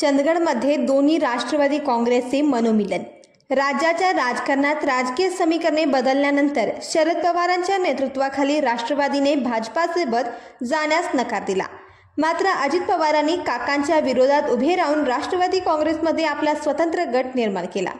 चंदगडमध्ये दोन्ही राष्ट्रवादी काँग्रेसचे मनोमिलन. राज्याच्या राजकारणात राजकीय समीकरणे बदलल्यानंतर शरद पवारांच्या नेतृत्वाखाली राष्ट्रवादीने भाजपासोबत जाण्यास नकार दिला. मात्र अजित पवारांनी काकांच्या विरोधात उभे राहून राष्ट्रवादी काँग्रेसमध्ये आपला स्वतंत्र गट निर्माण केला.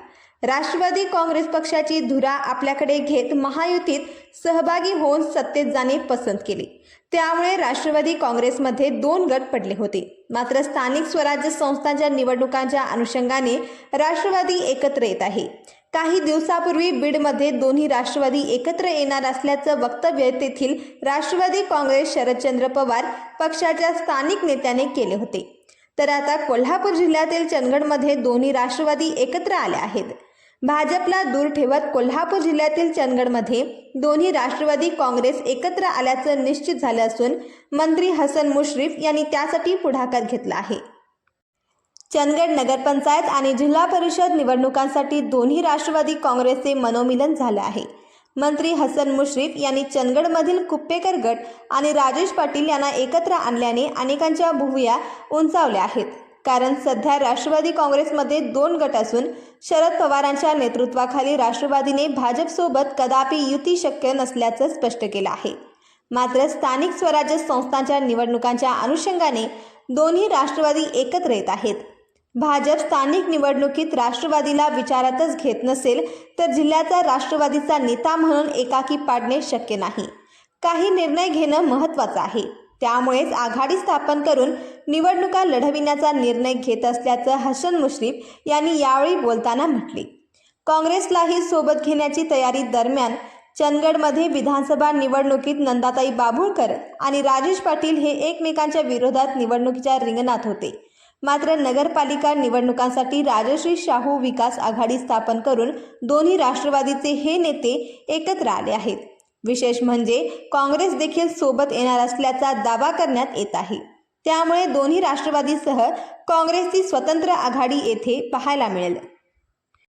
राष्ट्रवादी काँग्रेस पक्षाची धुरा आपल्याकडे घेत महायुतीत सहभागी होऊन सत्तेत जाणे पसंत केले. त्यामुळे राष्ट्रवादी काँग्रेसमध्ये दोन गट पडले होते. मात्र स्थानिक स्वराज्य संस्थांच्या निवडणुकांच्या अनुषंगाने राष्ट्रवादी एकत्र येत आहे. काही दिवसापूर्वी बीडमध्ये दोन्ही राष्ट्रवादी एकत्र येणार असल्याचं वक्तव्य तेथील राष्ट्रवादी काँग्रेस शरदचंद्र पवार पक्षाच्या स्थानिक नेत्याने केले होते. तर आता कोल्हापूर जिल्ह्यातील चंदगडमध्ये दोन्ही राष्ट्रवादी एकत्र आले आहेत. भाजपला दूर ठेवत कोल्हापूर जिल्ह्यातील चंदगडमध्ये दोन्ही राष्ट्रवादी काँग्रेस एकत्र आल्याचं निश्चित झालं असून मंत्री हसन मुश्रीफ यांनी त्यासाठी पुढाकार घेतला आहे. चंदगड नगरपंचायत आणि जिल्हा परिषद निवडणुकांसाठी दोन्ही राष्ट्रवादी काँग्रेसचे मनोमिलन झालं आहे. मंत्री हसन मुश्रीफ यांनी चंदगडमधील कुप्पेकर गट आणि राजेश पाटील यांना एकत्र आणल्याने अनेकांच्या भुवया उंचावल्या आहेत. कारण सध्या राष्ट्रवादी काँग्रेसमध्ये दोन गट असून शरद पवारांच्या नेतृत्वाखाली राष्ट्रवादीने भाजपसोबत कदापि युती शक्य नसल्याचं स्पष्ट केलं आहे. मात्र स्थानिक स्वराज्य संस्थांच्या निवडणुकांच्या अनुषंगाने दोन्ही राष्ट्रवादी एकत्र येत आहेत. भाजप स्थानिक निवडणुकीत राष्ट्रवादीला विचारातच घेत नसेल तर जिल्ह्याचा राष्ट्रवादीचा नेता म्हणून एकाकी पाडणे शक्य नाही. काही निर्णय घेणं महत्त्वाचं आहे. त्यामुळेच आघाडी स्थापन करून निवडणुका लढविण्याचा निर्णय घेत असल्याचं हसन मुश्रीफ यांनी यावेळी बोलताना म्हटले. काँग्रेसलाही सोबत घेण्याची तयारी दरम्यान चंदगडमध्ये विधानसभा निवडणुकीत नंदाताई बाभुळकर आणि राजेश पाटील हे एकमेकांच्या विरोधात निवडणुकीच्या रिंगणात होते. मात्र नगरपालिका निवडणुकांसाठी राजश्री शाहू विकास आघाडी स्थापन करून दोन्ही राष्ट्रवादीचे हे नेते एकत्र आले आहेत. विशेष म्हणजे काँग्रेस देखील सोबत येणार असल्याचा दावा करण्यात येत आहे. त्यामुळे दोन्ही राष्ट्रवादीसह काँग्रेसची स्वतंत्र आघाडी येथे पाहायला मिळेल.